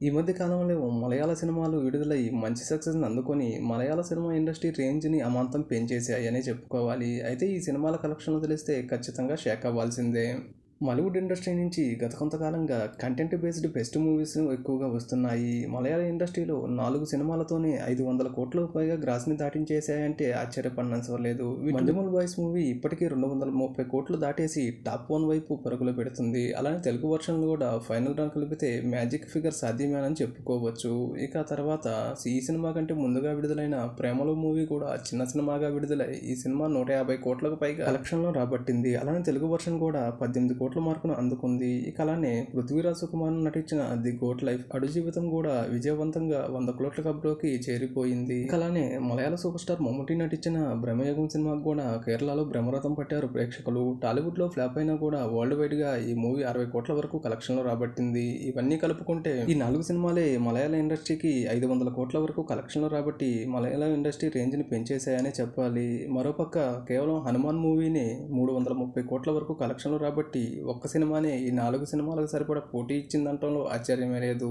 ఈ మధ్య కాలంలో మలయాళ సినిమాలు విడుదలై మంచి సక్సెస్ని అందుకొని మలయాళ సినిమా ఇండస్ట్రీ రేంజ్ని అమాంతం పెంచేసాయనే చెప్పుకోవాలి. అయితే ఈ సినిమాల కలెక్షన్లు తెలిస్తే ఖచ్చితంగా షేక్ అవ్వాల్సిందే. మాలీవుడ్ ఇండస్ట్రీ నుంచి గత కొంతకాలంగా కంటెంట్ బేస్డ్ బెస్ట్ మూవీస్ ఎక్కువగా వస్తున్నాయి. మలయాళ ఇండస్ట్రీలో నాలుగు సినిమాలతోనే ఐదు వందల కోట్లకు పైగా గ్రాస్ని దాటించేసాయంటే ఆశ్చర్యపడనవసరం లేదు మంజుమల్ బాయ్స్ మూవీ ఇప్పటికీ రెండు వందల ముప్పై కోట్లు దాటేసి టాప్ వన్ వైపు పరుగులు పెడుతుంది. అలానే తెలుగు వర్షన్లు కూడా ఫైనల్ రన్ కలిపితే మ్యాజిక్ ఫిగర్ సాధ్యమేనని చెప్పుకోవచ్చు. ఇక తర్వాత ఈ సినిమా కంటే ముందుగా విడుదలైన ప్రేమలో మూవీ కూడా చిన్న సినిమాగా విడుదలై ఈ సినిమా నూట యాభై కోట్లకు పైగా కలెక్షన్లో రాబట్టింది. అలానే తెలుగు వర్షన్ కూడా పద్దెనిమిది కోట్ల మార్కును అందుకుంది. ఇక అలానే పృథ్వీరాజ్ సుకుమార్ నటించిన ది గోట్ లైఫ్ అడు జీవితం కూడా విజయవంతంగా వంద కోట్ల కబ్లోకి చేరిపోయింది. ఇక అలానే మలయాళ సూపర్ స్టార్ మమ్ముటి నటించిన బ్రహ్మయోగం సినిమాకు కూడా కేరళలో బ్రహ్మరథం పట్టారు ప్రేక్షకులు. టాలీవుడ్లో ఫ్లాప్ అయినా కూడా వరల్డ్ వైడ్గా ఈ మూవీ అరవై కోట్ల వరకు కలెక్షన్లో రాబట్టింది. ఇవన్నీ కలుపుకుంటే ఈ నాలుగు సినిమాలే మలయాళ ఇండస్ట్రీకి ఐదు వందల కోట్ల వరకు కలెక్షన్లు రాబట్టి మలయాళ ఇండస్ట్రీ రేంజ్ని పెంచేశాయనే చెప్పాలి. మరోపక్క కేవలం హనుమాన్ మూవీని మూడు వందల ముప్పై కోట్ల వరకు కలెక్షన్లు రాబట్టి ఒక్క సినిమానే ఈ నాలుగు సినిమాలకు సరిపడా పోటీ ఇచ్చిందంటంలో ఆశ్చర్యమే లేదు.